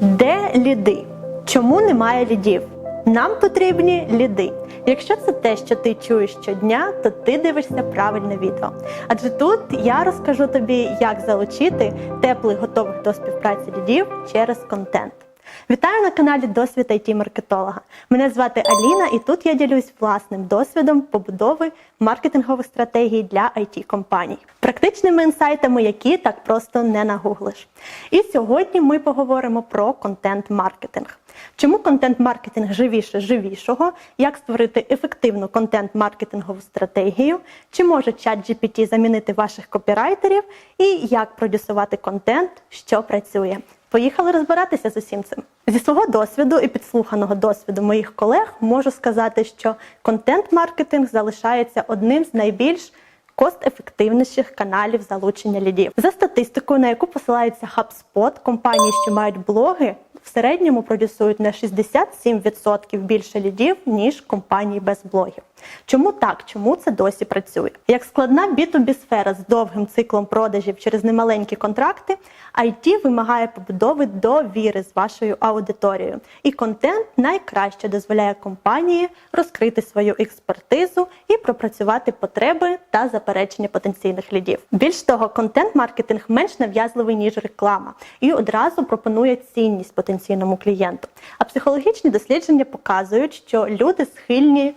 Де ліди? Чому немає лідів? Нам потрібні ліди. Якщо це те, що ти чуєш щодня, то ти дивишся правильне відео. Адже тут я розкажу тобі, як залучити теплих готових до співпраці лідів через контент. Вітаю на каналі Досвід it маркетолога. Мене звати Аліна, і тут я ділюсь власним досвідом побудови маркетингових стратегій для it компаній, практичними інсайтами, які так просто не нагуглиш. І сьогодні ми поговоримо про контент-маркетинг. Чому контент-маркетинг живіше живішого? Як створити ефективну контент-маркетингову стратегію? Чи може чат GPT замінити ваших копірайтерів? І як продюсувати контент, що працює? Поїхали розбиратися з усім цим. Зі свого досвіду і підслуханого досвіду моїх колег можу сказати, що контент-маркетинг залишається одним з найбільш кост-ефективніших каналів залучення лідів. За статистикою, на яку посилається HubSpot, компанії, що мають блоги, в середньому продюсують на 67% більше лідів, ніж компанії без блогів. Чому так? Чому це досі працює? Як складна B2B сфера з довгим циклом продажів через немаленькі контракти, IT вимагає побудови довіри з вашою аудиторією. І контент найкраще дозволяє компанії розкрити свою експертизу і пропрацювати потреби та заперечення потенційних лідів. Більш того, контент-маркетинг менш нав'язливий ніж реклама і одразу пропонує цінність потенційному клієнту. А психологічні дослідження показують, що люди схильні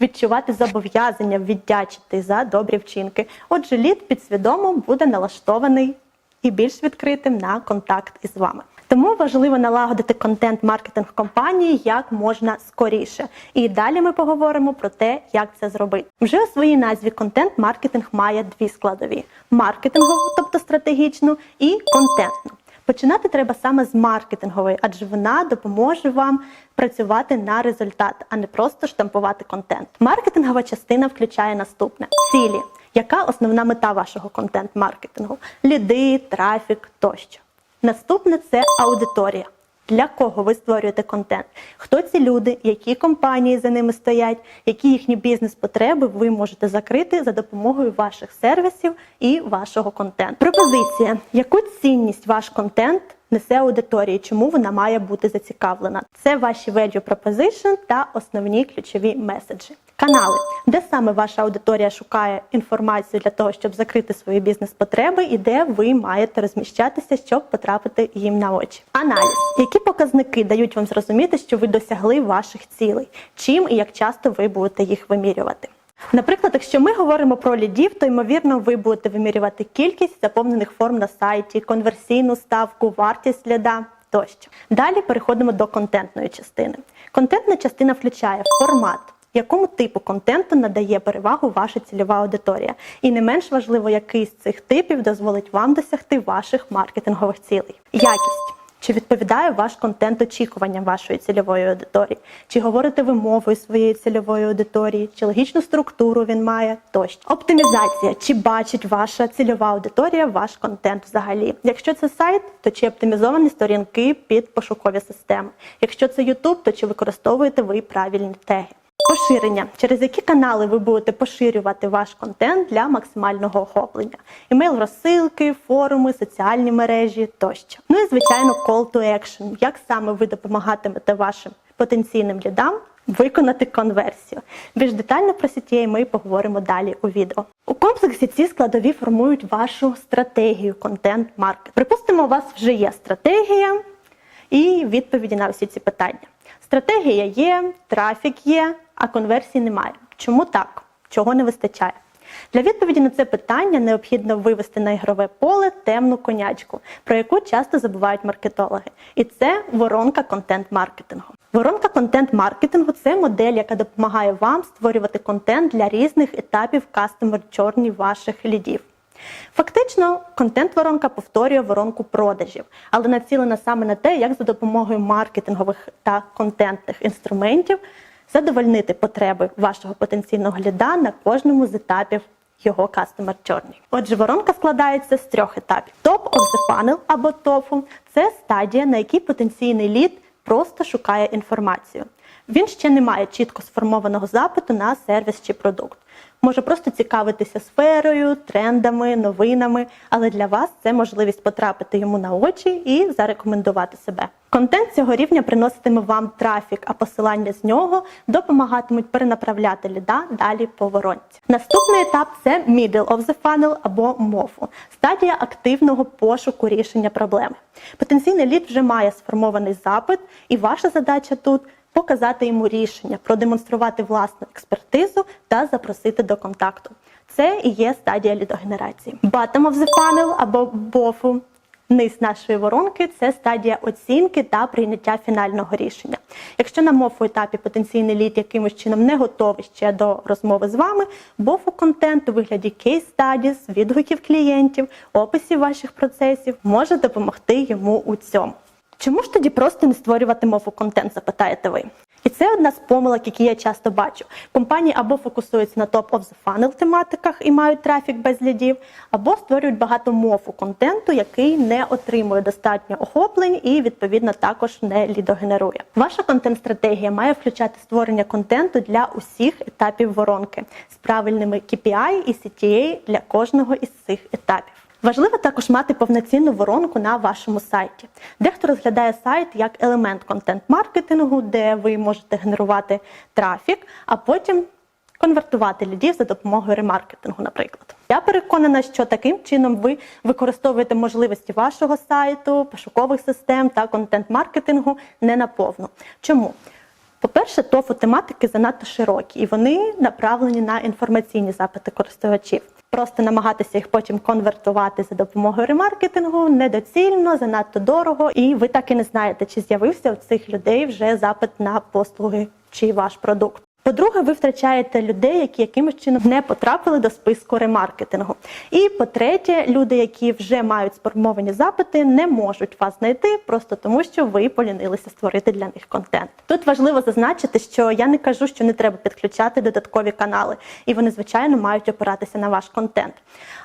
відчувати зобов'язання віддячити за добрі вчинки. Отже, лід підсвідомо буде налаштований і більш відкритим на контакт із вами. Тому важливо налагодити контент-маркетинг компанії як можна скоріше. І далі ми поговоримо про те, як це зробити. Вже у своїй назві контент-маркетинг має дві складові: маркетингову, тобто стратегічну, і контентну. Починати треба саме з маркетингової, адже вона допоможе вам працювати на результат, а не просто штампувати контент. Маркетингова частина включає наступне: цілі. Яка основна мета вашого контент-маркетингу? Ліди, трафік тощо. Наступне це аудиторія. Для кого ви створюєте контент? Хто ці люди, які компанії за ними стоять, які їхні бізнес-потреби ви можете закрити за допомогою ваших сервісів і вашого контенту? Пропозиція: яку цінність ваш контент несе аудиторії? Чому вона має бути зацікавлена? Це ваші value proposition та основні ключові меседжі. Канали, де саме ваша аудиторія шукає інформацію для того, щоб закрити свої бізнес-потреби, і де ви маєте розміщатися, щоб потрапити їм на очі. Аналіз, які показники дають вам зрозуміти, що ви досягли ваших цілей, чим і як часто ви будете їх вимірювати. Наприклад, якщо ми говоримо про лідів, то ймовірно ви будете вимірювати кількість заповнених форм на сайті, конверсійну ставку, вартість ліда тощо. Далі переходимо до контентної частини. Контентна частина включає формат якому типу контенту надає перевагу ваша цільова аудиторія. І не менш важливо, який з цих типів дозволить вам досягти ваших маркетингових цілей. Якість. Чи відповідає ваш контент очікуванням вашої цільової аудиторії? Чи говорите ви мовою своєї цільової аудиторії, чи логічну структуру він має тощо? Оптимізація. Чи бачить ваша цільова аудиторія ваш контент взагалі? Якщо це сайт, то чи оптимізовані сторінки під пошукові системи? Якщо це YouTube, то чи використовуєте ви правильні теги? Поширення, через які канали ви будете поширювати ваш контент для максимального охоплення: імейл розсилки, форуми, соціальні мережі тощо. Ну і звичайно, call to action. Як саме ви допомагатимете вашим потенційним лідам виконати конверсію? Більш детально про CTA ми поговоримо далі у відео. У комплексі ці складові формують вашу стратегію контент-маркет. Припустимо, у вас вже є стратегія і відповіді на всі ці питання. Стратегія є, трафік є, а конверсії немає. Чому так? Чого не вистачає? Для відповіді на це питання необхідно вивести на ігрове поле темну конячку, про яку часто забувають маркетологи. І це воронка контент-маркетингу. Воронка контент-маркетингу це модель, яка допомагає вам створювати контент для різних етапів journey ваших лідів. Фактично, контент-воронка повторює воронку продажів, але націлена саме на те, як за допомогою маркетингових та контентних інструментів задовольнити потреби вашого потенційного гляда на кожному з етапів його customer journey. Отже, воронка складається з трьох етапів: Top of the funnel або TOFU – це стадія, на якій потенційний лід просто шукає інформацію. Він ще не має чітко сформованого запиту на сервіс чи продукт. Може просто цікавитися сферою, трендами, новинами, але для вас це можливість потрапити йому на очі і зарекомендувати себе. Контент цього рівня приноситиме вам трафік, а посилання з нього допомагатимуть перенаправляти ліда далі по воронці. Наступний етап це middle of the funnel або MOFU – стадія активного пошуку рішення проблеми. Потенційний лід вже має сформований запит, і ваша задача тут показати йому рішення, продемонструвати власну експертизу та запросити до контакту. Це і є стадія лідогенерації. Bottom of the funnel або BOFU Низ нашої воронки це стадія оцінки та прийняття фінального рішення. Якщо на мофу етапі потенційний лід якимось чином не готовий ще до розмови з вами, бофу контент у вигляді кейс стадіс, відгуків клієнтів, описів ваших процесів може допомогти йому у цьому. Чому ж тоді просто не створювати мову контент, запитаєте ви? І це одна з помилок, які я часто бачу. Компанії або фокусуються на топ of the funnel тематиках і мають трафік без лідів, або створюють багато мову контенту, який не отримує достатньо охоплень і відповідно також не лідогенерує. Ваша контент-стратегія має включати створення контенту для усіх етапів воронки з правильними KPI і CTA для кожного із цих етапів. Важливо також мати повноцінну воронку на вашому сайті. Дехто розглядає сайт як елемент контент-маркетингу, де ви можете генерувати трафік, а потім конвертувати лідів за допомогою ремаркетингу, наприклад. Я переконана, що таким чином ви використовуєте можливості вашого сайту, пошукових систем та контент-маркетингу не наповну. Чому? По-перше, тофу тематики занадто широкі, і вони направлені на інформаційні запити користувачів. Просто намагатися їх потім конвертувати за допомогою ремаркетингу недоцільно, занадто дорого, і ви так і не знаєте, чи з'явився у цих людей вже запит на послуги чи ваш продукт. По-друге, ви втрачаєте людей, які якимось чином не потрапили до списку ремаркетингу. І по-третє, люди, які вже мають сформовані запити, не можуть вас знайти просто тому, що ви полінилися створити для них контент. Тут важливо зазначити, що я не кажу, що не треба підключати додаткові канали, і вони, звичайно, мають опиратися на ваш контент.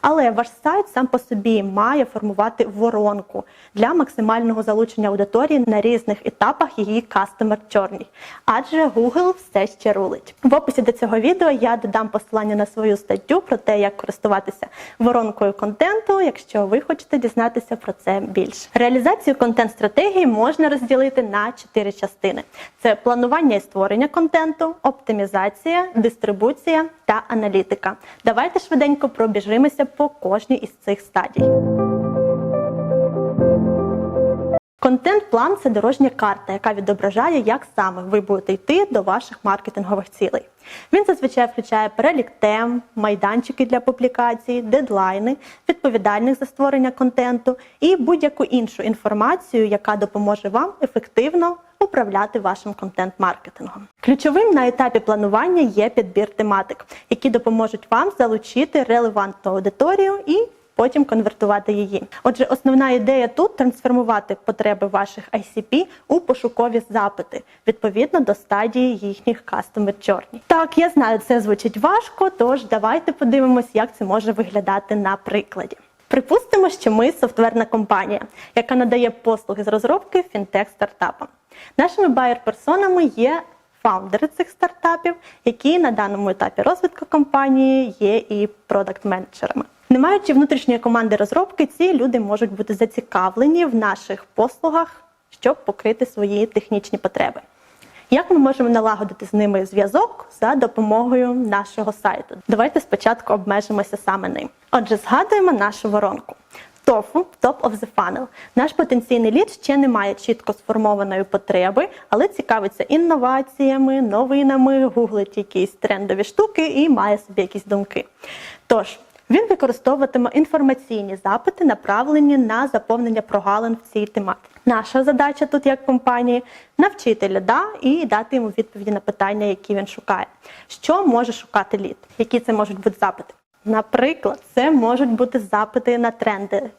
Але ваш сайт сам по собі має формувати воронку для максимального залучення аудиторії на різних етапах її customer journey. Адже Google все ще рулить. В описі до цього відео я додам посилання на свою статтю про те, як користуватися воронкою контенту, якщо ви хочете дізнатися про це більше. Реалізацію контент-стратегії можна розділити на чотири частини: це планування і створення контенту, оптимізація, дистрибуція та аналітика. Давайте швиденько пробіжимося по кожній із цих стадій. Контент-план це дорожня карта, яка відображає, як саме ви будете йти до ваших маркетингових цілей. Він зазвичай включає перелік тем, майданчики для публікацій, дедлайни, відповідальних за створення контенту і будь-яку іншу інформацію, яка допоможе вам ефективно управляти вашим контент-маркетингом. Ключовим на етапі планування є підбір тематик, які допоможуть вам залучити релевантну аудиторію і потім конвертувати її. Отже, основна ідея тут трансформувати потреби ваших ICP у пошукові запити відповідно до стадії їхніх Customer Journey. Так, я знаю, це звучить важко, тож давайте подивимось, як це може виглядати на прикладі. Припустимо, що ми софтверна компанія, яка надає послуги з розробки фінтех-стартапам. Нашими байер-персонами є фаундери цих стартапів, які на даному етапі розвитку компанії є і продакт-менеджерами. Не маючи внутрішньої команди розробки, ці люди можуть бути зацікавлені в наших послугах, щоб покрити свої технічні потреби. Як ми можемо налагодити з ними зв'язок за допомогою нашого сайту? Давайте спочатку обмежимося саме ним. Отже, згадуємо нашу воронку. TOFU – Top of the Funnel. Наш потенційний лід ще не має чітко сформованої потреби, але цікавиться інноваціями, новинами, гуглить якісь трендові штуки і має собі якісь думки. Тож, він використовуватиме інформаційні запити, направлені на заповнення прогалин в цій тематиці. Наша задача тут, як компанії, навчити ліда і дати йому відповіді на питання, які він шукає. Що може шукати лід? Які це можуть бути запити? Наприклад, це можуть бути запити на тренди,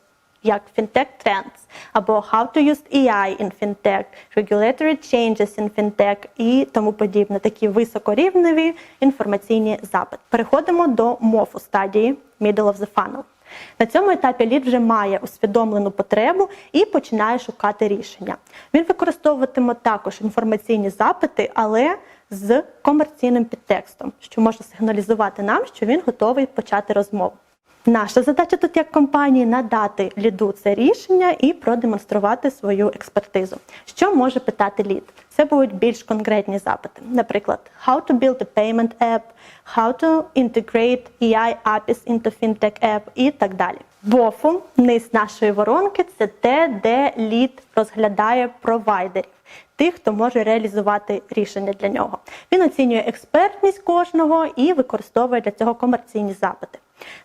як Fintech Trends, або How to use AI in Fintech, Regulatory Changes in Fintech і тому подібне. Такі високорівневі інформаційні запити. Переходимо до МОФу стадії Middle of the Funnel. На цьому етапі лід вже має усвідомлену потребу і починає шукати рішення. Він використовуватиме також інформаційні запити, але з комерційним підтекстом, що може сигналізувати нам, що він готовий почати розмову. Наша задача тут як компанії надати ліду це рішення і продемонструвати свою експертизу. Що може питати лід? Це будуть більш конкретні запити. Наприклад, how to build a payment app, how to integrate AI APIs into fintech app і так далі. БОФУ, низ нашої воронки, це те, де лід розглядає провайдерів, тих, хто може реалізувати рішення для нього. Він оцінює експертність кожного і використовує для цього комерційні запити.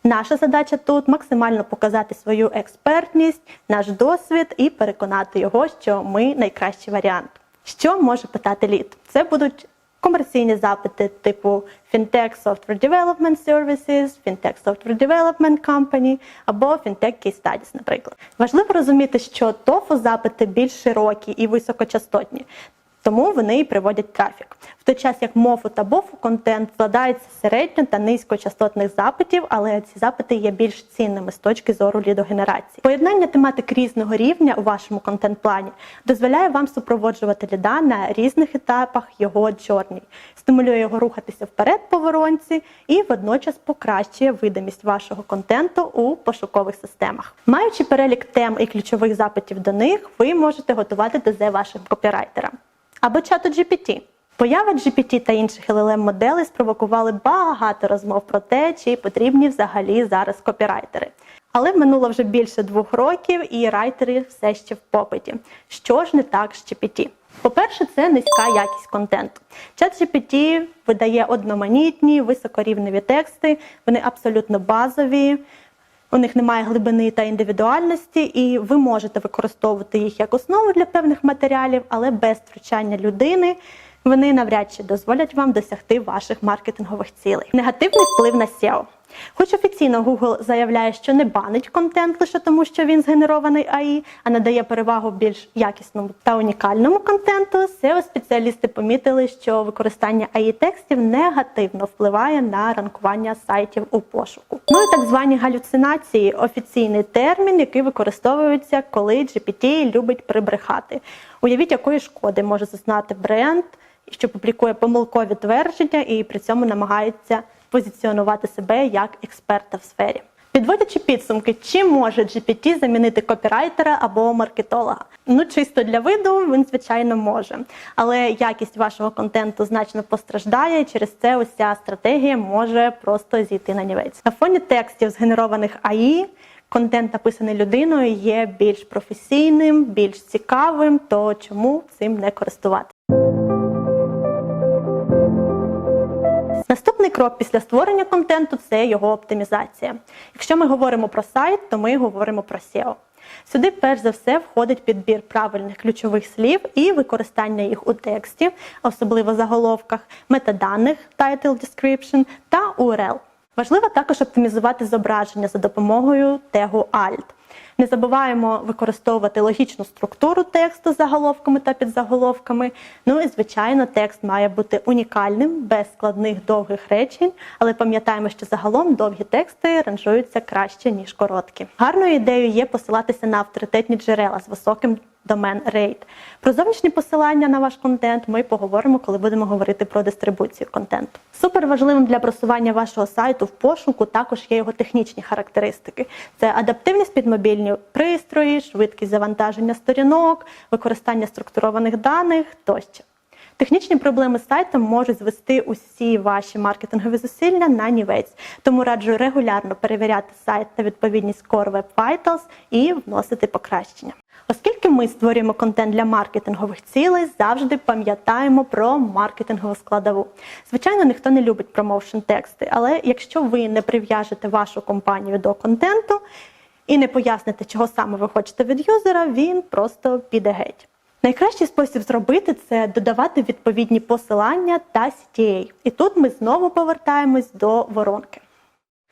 Наша задача тут максимально показати свою експертність, наш досвід і переконати його, що ми найкращий варіант. Що може питати лід? Це будуть комерційні запити типу Fintech Software Development Services, Fintech Software Development Company або Fintech Case Studies, наприклад. Важливо розуміти, що TOEFL запити більш широкі і високочастотні. Тому вони і приводять трафік. В той час як мофу та бофу контент складається середньо та низькочастотних запитів, але ці запити є більш цінними з точки зору лідогенерації. Поєднання тематик різного рівня у вашому контент-плані дозволяє вам супроводжувати ліда на різних етапах його джорні, стимулює його рухатися вперед по воронці і водночас покращує видимість вашого контенту у пошукових системах. Маючи перелік тем і ключових запитів до них, ви можете готувати ДЗ вашим копірайтерам або чату GPT. Поява GPT та інших LLM моделей спровокували багато розмов про те, чи потрібні взагалі зараз копірайтери. Але минуло вже більше двох років, і райтери все ще в попиті. Що ж не так з GPT? По-перше, це низька якість контенту. Чат GPT видає одноманітні, високорівневі тексти, вони абсолютно базові. У них немає глибини та індивідуальності, і ви можете використовувати їх як основу для певних матеріалів, але без втручання людини вони навряд чи дозволять вам досягти ваших маркетингових цілей. Негативний вплив на SEO. Хоч офіційно Google заявляє, що не банить контент лише тому, що він згенерований АІ, а надає перевагу більш якісному та унікальному контенту, SEO-спеціалісти помітили, що використання АІ текстів негативно впливає на ранкування сайтів у пошуку. Ну і так звані галюцинації офіційний термін, який використовується, коли GPT любить прибрехати. Уявіть, якої шкоди може зазнати бренд, що публікує помилкові твердження і при цьому намагається позиціонувати себе як експерта в сфері. Підводячи підсумки, чи може GPT замінити копірайтера або маркетолога? Ну, чисто для виду він, звичайно, може. Але якість вашого контенту значно постраждає, через це уся стратегія може просто зійти на нівець. На фоні текстів, згенерованих АІ, контент, написаний людиною, є більш професійним, більш цікавим, то чому цим не користувати? Наступний крок після створення контенту це його оптимізація. Якщо ми говоримо про сайт, то ми говоримо про SEO. Сюди, перш за все, входить підбір правильних ключових слів і використання їх у тексті, особливо заголовках, метаданих title description та URL. Важливо також оптимізувати зображення за допомогою тегу Alt. Не забуваємо використовувати логічну структуру тексту з заголовками та підзаголовками. Ну і звичайно, текст має бути унікальним, без складних довгих речень, але пам'ятаємо, що загалом довгі тексти ранжуються краще ніж короткі. Гарною ідеєю є посилатися на авторитетні джерела з високим домен рейд. Про зовнішні посилання на ваш контент ми поговоримо, коли будемо говорити про дистрибуцію контенту. Супер важливим для просування вашого сайту в пошуку також є його технічні характеристики: це адаптивність під мобільні пристрої, швидкість завантаження сторінок, використання структурованих даних тощо. Технічні проблеми з сайтом можуть звести усі ваші маркетингові зусилля на нівець. Тому раджу регулярно перевіряти сайт на відповідність Core Web Vitals і вносити покращення. Оскільки ми створюємо контент для маркетингових цілей, завжди пам'ятаємо про маркетингову складову. Звичайно, ніхто не любить промоушен тексти, але якщо ви не прив'яжете вашу компанію до контенту і не поясните, чого саме ви хочете від юзера, він просто піде геть. Найкращий спосіб зробити це додавати відповідні посилання та CTA. І тут ми знову повертаємось до воронки.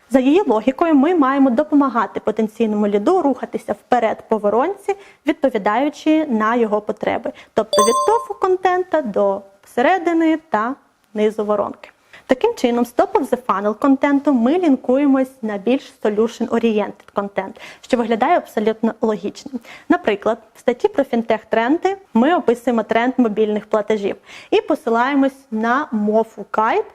За її логікою, ми маємо допомагати потенційному ліду рухатися вперед по воронці, відповідаючи на його потреби, тобто від тофу контента до середини та низу воронки. Таким чином, з top of the funnel контенту ми лінкуємось на більш solution-oriented контент, що виглядає абсолютно логічно. Наприклад, в статті про фінтех-тренди ми описуємо тренд мобільних платежів і посилаємось на мову гайд,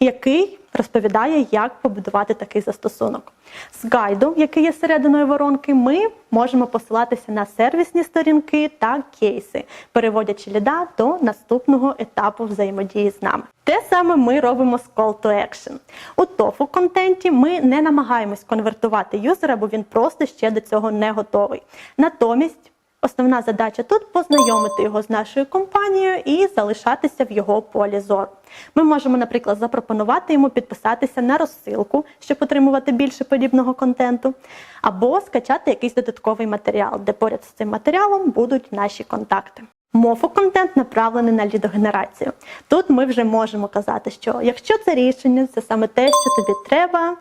який розповідає, як побудувати такий застосунок. З гайду, який є серединою воронки, ми можемо посилатися на сервісні сторінки та кейси, переводячи ліда до наступного етапу взаємодії з нами. Те саме ми робимо з Call to Action. У тофу контенті ми не намагаємось конвертувати юзера, бо він просто ще до цього не готовий. Натомість Основна задача тут познайомити його з нашою компанією і залишатися в його полі зору. Ми можемо, наприклад, запропонувати йому підписатися на розсилку, щоб отримувати більше подібного контенту, або скачати якийсь додатковий матеріал, де поряд з цим матеріалом будуть наші контакти. Мофо-контент направлений на лідогенерацію. Тут ми вже можемо казати, що якщо це рішення, це саме те, що тобі треба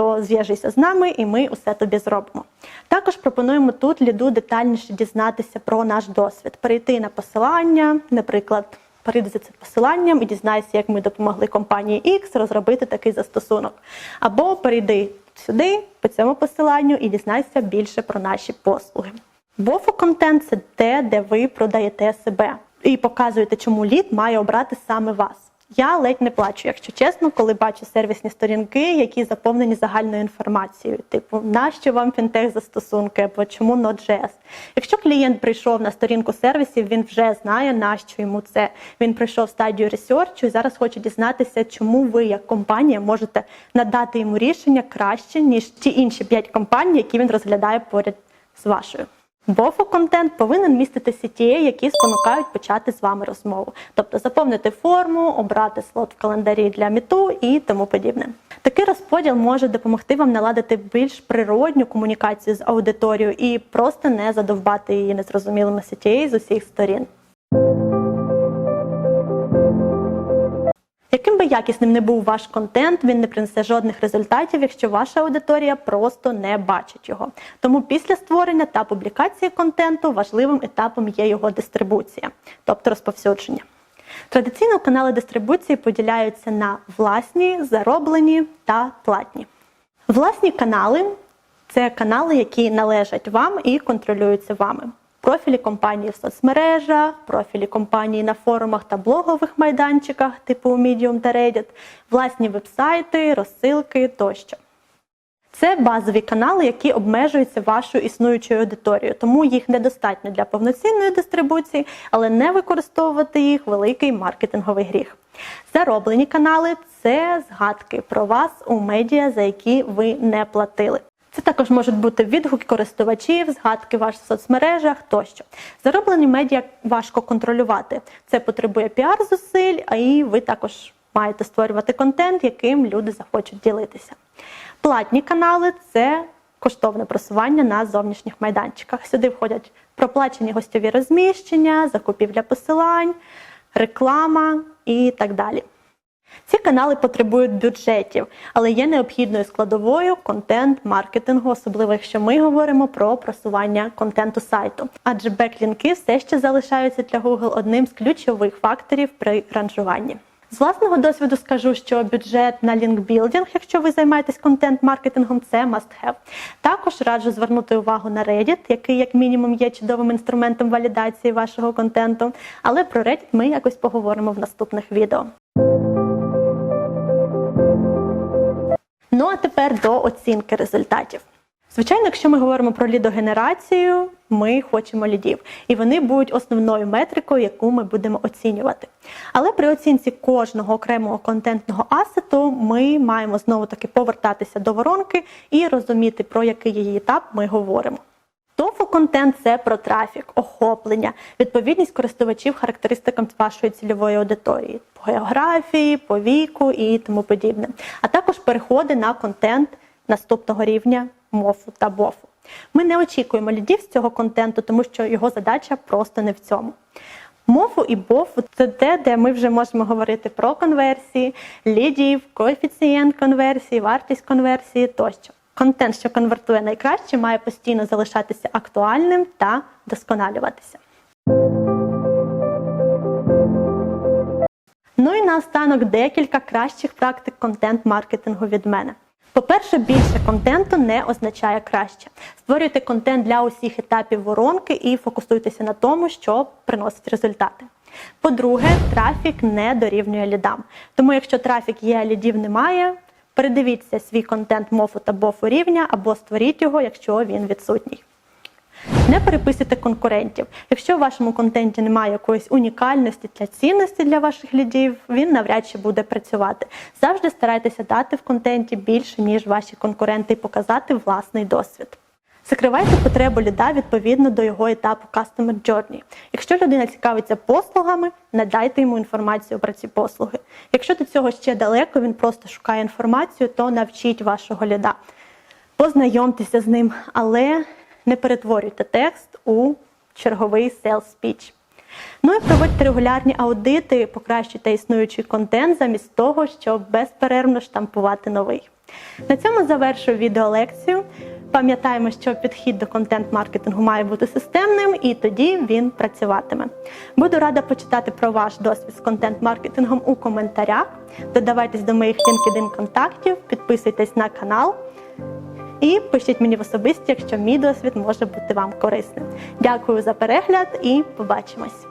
то зв'яжися з нами і ми усе тобі зробимо. Також пропонуємо тут ліду детальніше дізнатися про наш досвід, перейти на посилання, наприклад. Перейди за цим посиланням і дізнайся, як ми допомогли компанії X розробити такий застосунок. Або перейди сюди, по цьому посиланню, і дізнайся більше про наші послуги. бофо контент це те, де ви продаєте себе і показуєте, чому лід має обрати саме вас. Я ледь не плачу, якщо чесно, коли бачу сервісні сторінки, які заповнені загальною інформацією, типу нащо вам фінтех застосунки або чому Node.js. Якщо клієнт прийшов на сторінку сервісів, він вже знає, нащо йому це. Він прийшов в стадію ресерчу і зараз хоче дізнатися, чому ви, як компанія, можете надати йому рішення краще, ніж ті інші п'ять компаній, які він розглядає поряд з вашою. Бофо контент повинен містити CTA, які спонукають почати з вами розмову, тобто заповнити форму, обрати слот в календарі для міту і тому подібне. Такий розподіл може допомогти вам наладити більш природню комунікацію з аудиторією і просто не задовбати її незрозумілими CTA з усіх сторін. Яким би якісним не був ваш контент, він не принесе жодних результатів, якщо ваша аудиторія просто не бачить його. Тому після створення та публікації контенту важливим етапом є його дистрибуція, тобто розповсюдження. Традиційно канали дистрибуції поділяються на власні, зароблені та платні. Власні канали це канали, які належать вам і контролюються вами профілі компанії в соцмережах, профілі компанії на форумах та блогових майданчиках, типу Medium та Reddit, власні вебсайти, розсилки тощо. Це базові канали, які обмежуються вашою існуючою аудиторією, тому їх недостатньо для повноцінної дистрибуції, але не використовувати їх великий маркетинговий гріх. Зароблені канали це згадки про вас у медіа, за які ви не платили. Це також можуть бути відгуки користувачів, згадки в соцмережах тощо. Зароблені медіа важко контролювати. Це потребує піар-зусиль, і ви також маєте створювати контент, яким люди захочуть ділитися. Платні канали це коштовне просування на зовнішніх майданчиках. Сюди входять проплачені гостьові розміщення, закупівля посилань, реклама і так далі. Ці канали потребують бюджетів, але є необхідною складовою контент-маркетингу, особливо якщо ми говоримо про просування контенту сайту. Адже беклінки все ще залишаються для Google одним з ключових факторів при ранжуванні. З власного досвіду скажу, що бюджет на лінкбілдинг, якщо ви займаєтесь контент-маркетингом, це must have. Також раджу звернути увагу на Reddit, який, як мінімум, є чудовим інструментом валідації вашого контенту. Але про Reddit ми якось поговоримо в наступних відео. Ну а тепер до оцінки результатів. Звичайно, якщо ми говоримо про лідогенерацію, ми хочемо лідів, і вони будуть основною метрикою, яку ми будемо оцінювати. Але при оцінці кожного окремого контентного асету ми маємо знову таки повертатися до воронки і розуміти, про який її етап ми говоримо. Тофу контент це про трафік, охоплення, відповідність користувачів характеристикам вашої цільової аудиторії по географії, по віку і тому подібне. А також переходи на контент наступного рівня мофу та бофу. Ми не очікуємо лідів з цього контенту, тому що його задача просто не в цьому. Мофу і бофу це те, де ми вже можемо говорити про конверсії, лідів, коефіцієнт конверсії, вартість конверсії тощо. Контент, що конвертує найкраще, має постійно залишатися актуальним та досконалюватися. Ну і наостанок декілька кращих практик контент-маркетингу від мене. По-перше, більше контенту не означає краще. Створюйте контент для усіх етапів воронки і фокусуйтеся на тому, що приносить результати. По-друге, трафік не дорівнює лідам. Тому, якщо трафік є, а лідів немає, передивіться свій контент мофу та бофу рівня або створіть його, якщо він відсутній. Не переписуйте конкурентів. Якщо в вашому контенті немає якоїсь унікальності та цінності для ваших лідів, він навряд чи буде працювати. Завжди старайтеся дати в контенті більше, ніж ваші конкуренти, і показати власний досвід. Закривайте потребу ліда відповідно до його етапу Customer Journey. Якщо людина цікавиться послугами, надайте йому інформацію про ці послуги. Якщо до цього ще далеко, він просто шукає інформацію, то навчіть вашого ліда. Познайомтеся з ним, але не перетворюйте текст у черговий sales speech. Ну і проводьте регулярні аудити, покращуйте існуючий контент замість того, щоб безперервно штампувати новий. На цьому завершую відеолекцію. Пам'ятаємо, що підхід до контент-маркетингу має бути системним, і тоді він працюватиме. Буду рада почитати про ваш досвід з контент-маркетингом у коментарях. Додавайтесь до моїх LinkedIn контактів, підписуйтесь на канал. І пишіть мені в особисті, якщо мій досвід може бути вам корисним. Дякую за перегляд і побачимось!